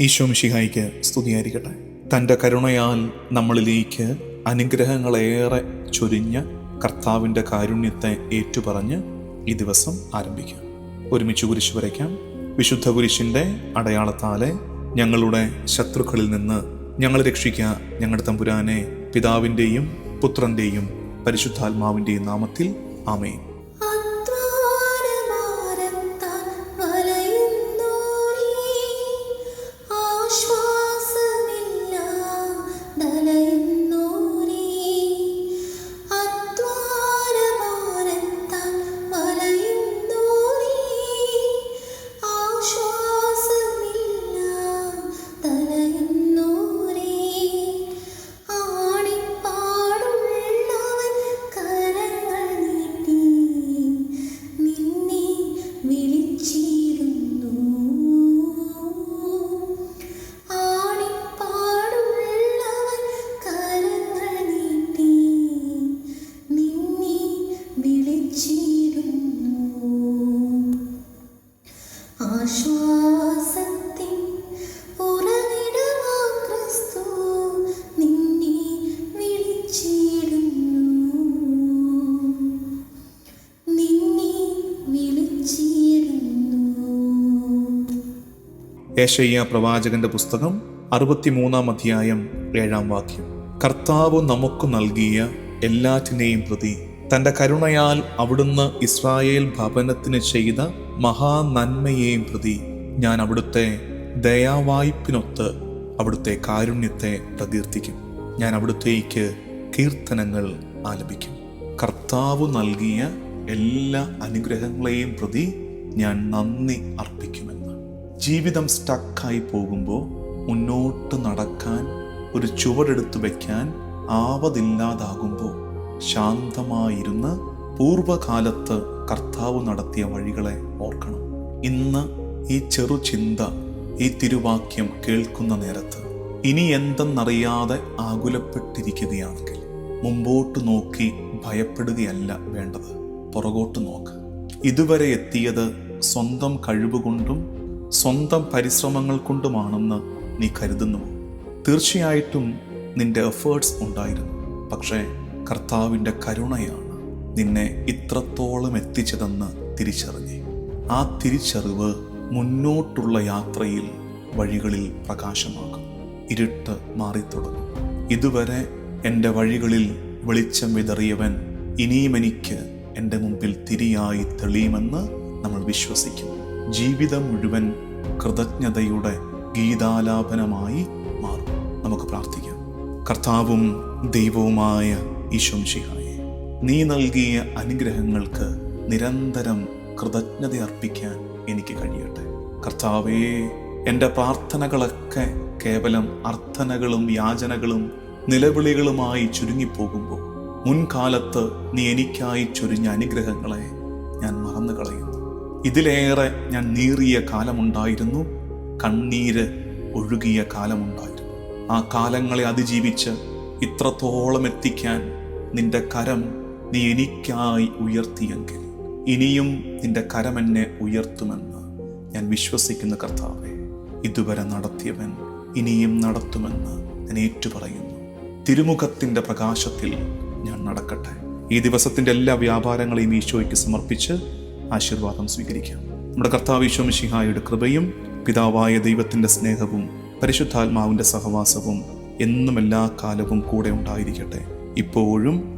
ഈശോ മിഷിഹായിക്ക് സ്തുതിയായിരിക്കട്ടെ. തന്റെ കരുണയാൽ നമ്മളിലേക്ക് അനുഗ്രഹങ്ങളേറെ ചൊരിഞ്ഞ കർത്താവിന്റെ കാരുണ്യത്തെ ഏറ്റുപറഞ്ഞ് ഈ ദിവസം ആരംഭിക്കാം. ഒരുമിച്ച് കുരിശ് വരയ്ക്കാം. വിശുദ്ധ കുരിശിന്റെ അടയാളത്താലെ ഞങ്ങളുടെ ശത്രുക്കളിൽ നിന്ന് ഞങ്ങളെ രക്ഷിക്കുക ഞങ്ങളുടെ തമ്പുരാനെ പിതാവിന്റെയും പുത്രന്റെയും പരിശുദ്ധാത്മാവിന്റെയും നാമത്തിൽ ആമേൻ. ഏഷയ്യ പ്രവാചകന്റെ പുസ്തകം അറുപത്തിമൂന്നാം അധ്യായം ഏഴാം വാക്യം. കർത്താവ് നമുക്ക് നൽകിയ എല്ലാറ്റിനെയും പ്രതി തന്റെ കരുണയാൽ അവിടുന്ന് ഇസ്രായേൽ ഭവനത്തിന് ചെയ്ത മഹാനന്മയെയും പ്രതി ഞാൻ അവിടുത്തെ ദയാവായ്പിനൊത്ത് അവിടുത്തെ കാരുണ്യത്തെ പ്രകീർത്തിക്കും. ഞാൻ അവിടുത്തേക്ക് കീർത്തനങ്ങൾ ആലപിക്കും. കർത്താവ് നൽകിയ എല്ലാ അനുഗ്രഹങ്ങളെയും പ്രതി ഞാൻ നന്ദി അർപ്പിക്കുമെന്ന്. ജീവിതം സ്റ്റക്കായി പോകുമ്പോൾ മുന്നോട്ട് നടക്കാൻ ഒരു ചുവടെടുത്ത് വയ്ക്കാൻ ആവതില്ലാതാകുമ്പോൾ ശാന്തമായിരുന്ന് പൂർവകാലത്ത് കർത്താവ് നടത്തിയ വഴികളെ ഓർക്കണം. ഇന്ന് ഈ ചെറു ചിന്ത ഈ തിരുവാക്യം കേൾക്കുന്ന നേരത്ത് ഇനി എന്തെന്നറിയാതെ ആകുലപ്പെട്ടിരിക്കുകയാണെങ്കിൽ മുമ്പോട്ട് നോക്കി ഭയപ്പെടുകയല്ല വേണ്ടത്. പുറകോട്ട് നോക്ക്. ഇതുവരെ എത്തിയത് സ്വന്തം കഴിവുകൊണ്ടും സ്വന്തം പരിശ്രമങ്ങൾ കൊണ്ടുമാണെന്ന് നീ കരുതുന്നു. തീർച്ചയായിട്ടും നിന്റെ എഫേർട്സ് ഉണ്ടായിരുന്നു. പക്ഷേ കർത്താവിന്റെ കരുണയാണ് നിന്നെ ഇത്രത്തോളം എത്തിച്ചതെന്ന് തിരിച്ചറിഞ്ഞേ. ആ തിരിച്ചറിവ് മുന്നോട്ടുള്ള യാത്രയിൽ വഴികളിൽ പ്രകാശമാകും. ഇരുട്ട് മാറിത്തുടങ്ങും. ഇതുവരെ എന്റെ വഴികളിൽ വെളിച്ചം വിതറിയവൻ ഇനിയും എനിക്ക് എന്റെ മുമ്പിൽ തിരിയായി തെളിയുമെന്ന് നമ്മൾ വിശ്വസിക്കും. ജീവിതം മുഴുവൻ കൃതജ്ഞതയുടെ ഗീതാലാപനമായി മാറും. നമുക്ക് പ്രാർത്ഥിക്കാം. കർത്താവും ദൈവവുമായ ഈശോംശിഹായെ നീ നൽകിയ അനുഗ്രഹങ്ങൾക്ക് നിരന്തരം കൃതജ്ഞത അർപ്പിക്കാൻ എനിക്ക് കഴിയട്ടെ. കർത്താവേ എന്റെ പ്രാർത്ഥനകളൊക്കെ കേവലം അർത്ഥനകളും യാചനകളും നിലവിളികളുമായി ചുരുങ്ങിപ്പോകുമ്പോൾ മുൻകാലത്ത് നീ എനിക്കായി ചൊരിഞ്ഞ അനുഗ്രഹങ്ങളെ ഞാൻ മറന്നു കളയുന്നു ഇതിലേറെ ഞാൻ നീറിയ കാലമുണ്ടായിരുന്നു കണ്ണീര് ഒഴുകിയ കാലമുണ്ടായിരുന്നു. ആ കാലങ്ങളെ അതിജീവിച്ച് ഇത്രത്തോളം എത്തിക്കാൻ നിന്റെ കരം നീ എനിക്കായി ഉയർത്തിയെങ്കിൽ ഇനിയും നിന്റെ കരമെന്നെ ഉയർത്തുമെന്ന് ഞാൻ വിശ്വസിക്കുന്ന കർത്താവെ ഇതുവരെ നടത്തിയവൻ ഇനിയും നടത്തുമെന്ന് ഞാൻ ഏറ്റുപറയുന്നു. തിരുമുഖത്തിന്റെ പ്രകാശത്തിൽ ഞാൻ നടക്കട്ടെ. ഈ ദിവസത്തിന്റെ എല്ലാ വ്യാപാരങ്ങളെയും ഈശോയ്ക്ക് സമർപ്പിച്ച് ആശീർവാദം സ്വീകരിക്കാം. നമ്മുടെ കർത്താവ് ഈശോ മിശിഹായുടെ കൃപയും പിതാവായ ദൈവത്തിന്റെ സ്നേഹവും പരിശുദ്ധാത്മാവിന്റെ സഹവാസവും എന്നും എല്ലാ കാലവും കൂടെ ഉണ്ടായിരിക്കട്ടെ. ഇപ്പോഴും